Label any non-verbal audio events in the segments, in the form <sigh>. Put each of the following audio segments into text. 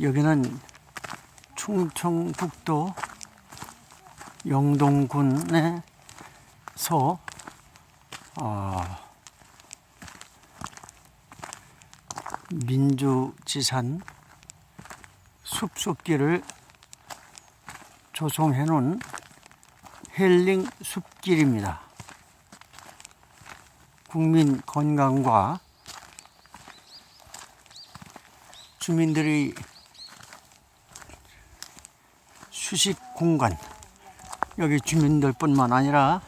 여기는 충청북도 영동군에서 어, 민주지산 숲속길을 조성해 놓은 힐링 숲길입니다. 국민 건강과 주민들의 휴식 공간 여기 주민들뿐만 아니라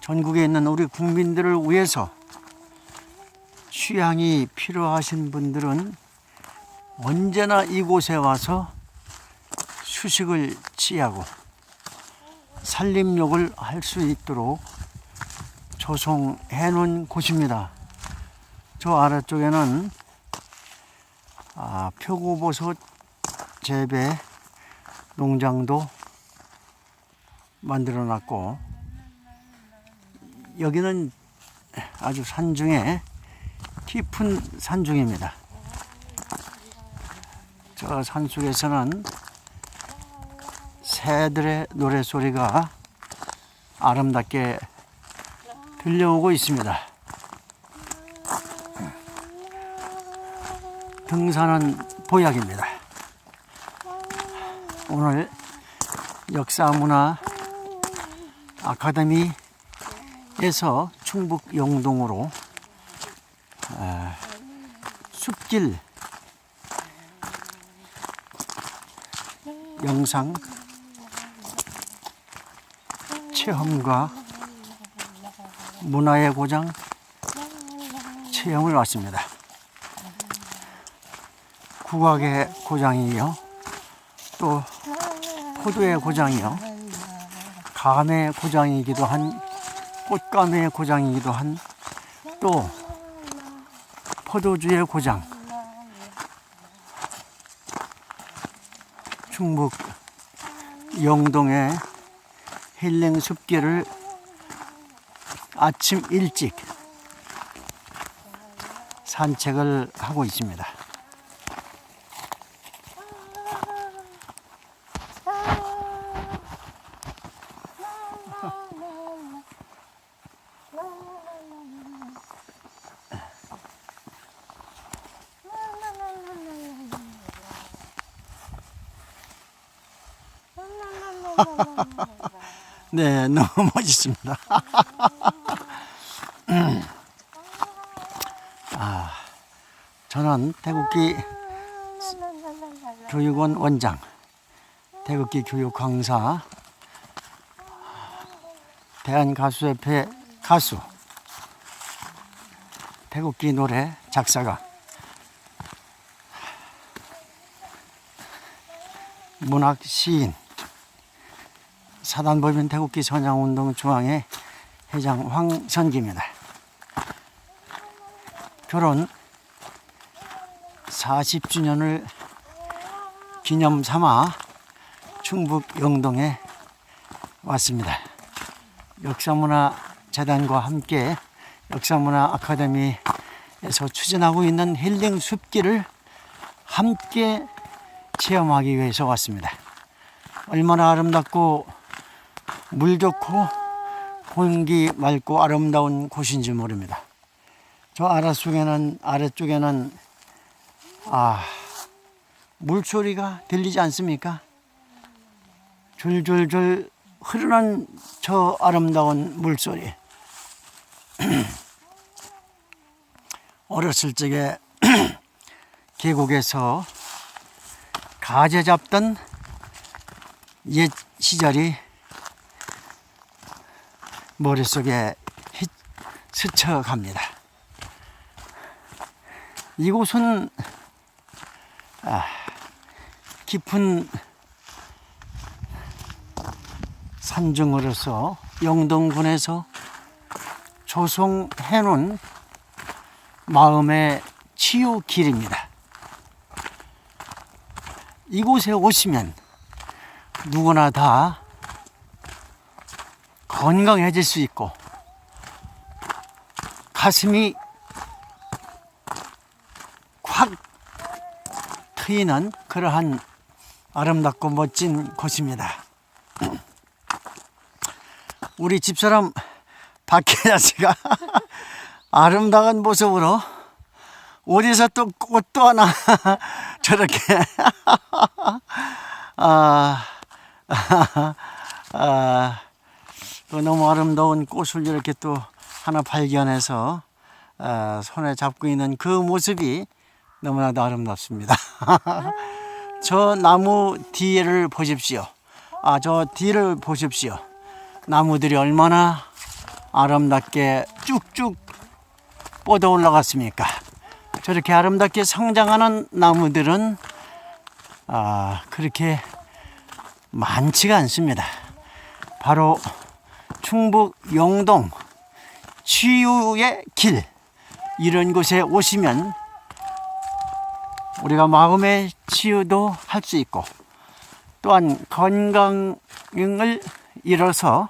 전국에 있는 우리 국민들을 위해서 휴양이 필요하신 분들은 언제나 이곳에 와서 휴식을 취하고 산림욕을 할 수 있도록 조성해 놓은 곳입니다. 저 아래쪽에는 아, 표고버섯 재배 농장도 만들어 놨고 여기는 아주 산중에 깊은 산중입니다. 저 산속에서는 새들의 노래소리가 아름답게 들려오고 있습니다. 등산은 보약입니다. 오늘 역사문화 아카데미에서 충북 영동으로 아, 숲길 영상 체험과 문화의 고장 체험을 왔습니다. 국악의 고장이요. 또 포도의 고장이요. 감의 고장이기도 한 꽃감의 고장이기도 한 또 포도주의 고장. 충북 영동의 힐링 숲길을 아침 일찍 산책을 하고 있습니다. <laughs> 네, 너무 멋있습니다. 음. <laughs> 아, 저는 태국기 교육원 원장, 태극기 교육 강사, 대한가수협회 가수, 태극기 노래 작사가, 문학 시인, 사단법인 태극기 선양운동 중앙회 회장 황선기입니다. 결혼 40주년을 기념 삼아 충북 영동에 왔습니다. 역사문화재단과 함께 역사문화 아카데미에서 추진하고 있는 힐링 숲길을 함께 체험하기 위해서 왔습니다. 얼마나 아름답고 물 좋고 공기 맑고 아름다운 곳인지 모릅니다. 저 아래쪽에는 아래쪽에는 아 물소리가 들리지 않습니까? 줄줄줄 흐르는 저 아름다운 물소리. <clears throat> 어렸을 적에 <clears throat> 계곡에서 가재 잡던 옛 시절이 머릿속에 히- 스쳐갑니다. 이곳은 아, 깊은 산중으로서 영동군에서 조성해 놓은 마음의 치유 길입니다. 이곳에 오시면 누구나 다 건강해질 수 있고 가슴이 확 트이는 그러한 아름답고 멋진 곳입니다. <clears throat> 우리 집사람 박혜자 씨가 <laughs> 아름다운 모습으로 어디서 또 꽃도 하나 <laughs> 저렇게 <laughs> 아, 아, 또 너무 아름다운 꽃을 이렇게 또 하나 발견해서 아, 손에 잡고 있는 그 모습이 너무나도 아름답습니다. 저 나무 뒤를 보십시오. 아, 저 뒤를 보십시오. 나무들이 얼마나 아름답게 쭉쭉 뻗어 올라갔습니까? 저렇게 아름답게 성장하는 나무들은 아, 그렇게 많지가 않습니다. 바로 충북 영동 치유의 길 이런 곳에 오시면 우리가 마음의 치유도 할 수 있고 또한 건강을 잃어서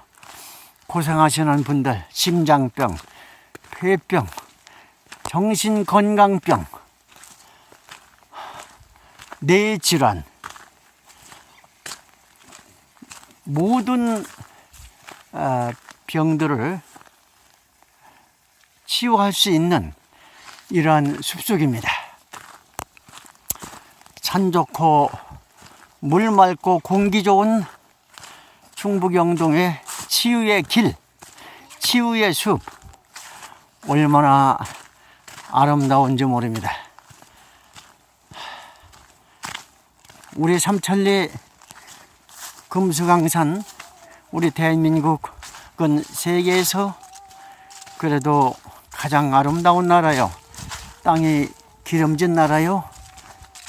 고생하시는 분들 심장병, 폐병, 정신건강병, 뇌질환 모든 아, 병들을 치유할 수 있는 이러한 숲속입니다. 산 좋고 물 맑고 공기 좋은 충북 영동의 치유의 길, 치유의 숲 얼마나 아름다운지 모릅니다. 우리 삼천리 금수강산 우리 대한민국은 세계에서 그래도 가장 아름다운 나라요. 땅이 기름진 나라요.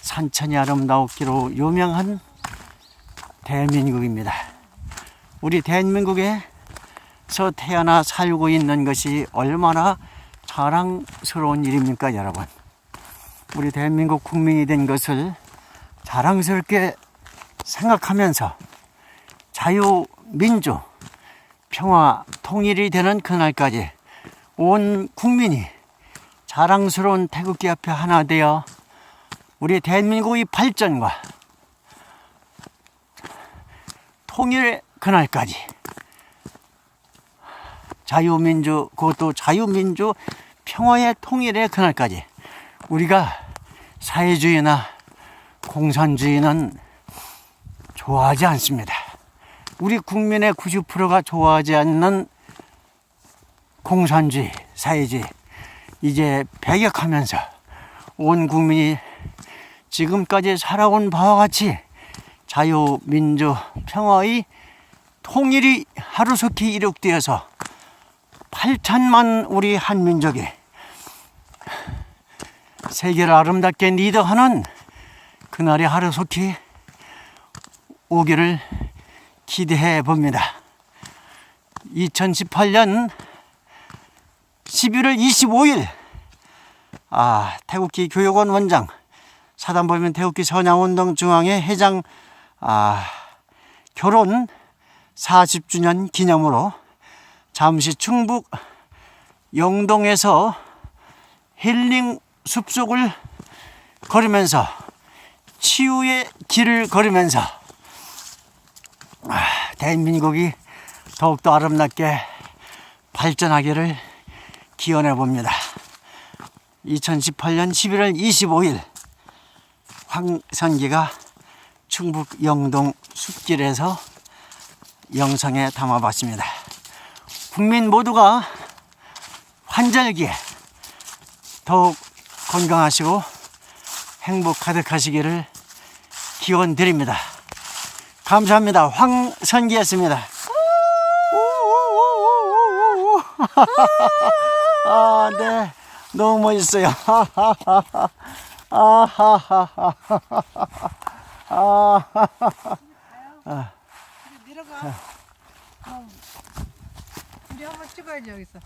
산천이 아름다웠기로 유명한 대한민국입니다. 우리 대한민국에서 태어나 살고 있는 것이 얼마나 자랑스러운 일입니까, 여러분? 우리 대한민국 국민이 된 것을 자랑스럽게 생각하면서 자유, 민주, 평화, 통일이 되는 그날까지 온 국민이 자랑스러운 태극기 앞에 하나 되어 우리 대한민국의 발전과 통일 그날까지 자유민주 그것도 자유민주 평화의 통일의 그날까지 우리가 사회주의나 공산주의는 좋아하지 않습니다. 우리 국민의 90%가 좋아하지 않는 공산주의, 사회주의 이제 배격하면서 온 국민이 지금까지 살아온 바와 같이 자유, 민주, 평화의 통일이 하루속히 이룩되어서 8천만 우리 한민족이 세계를 아름답게 리더하는 그날이 하루속히 오기를 기대해 봅니다. 2018년 11월 25일 아, 태국기 교육원 원장 사단법인 태국기 선양운동 중앙회 회장 아, 결혼 40주년 기념으로 잠시 충북 영동에서 힐링 숲속을 걸으면서 치유의 길을 걸으면서 아, 대한민국이 더욱더 아름답게 발전하기를 기원해 봅니다. 2018년 11월 25일 황선기가 충북 영동 숲길에서 영상에 담아봤습니다. 국민 모두가 환절기에 더욱 건강하시고 행복 가득하시기를 기원 드립니다. 감사합니다. 황선기였습니다. 아, 네. 너무 멋있어요. 아하하하. <laughs> 아, 내려가. 어. 우리 한번 찍어야지 여기서.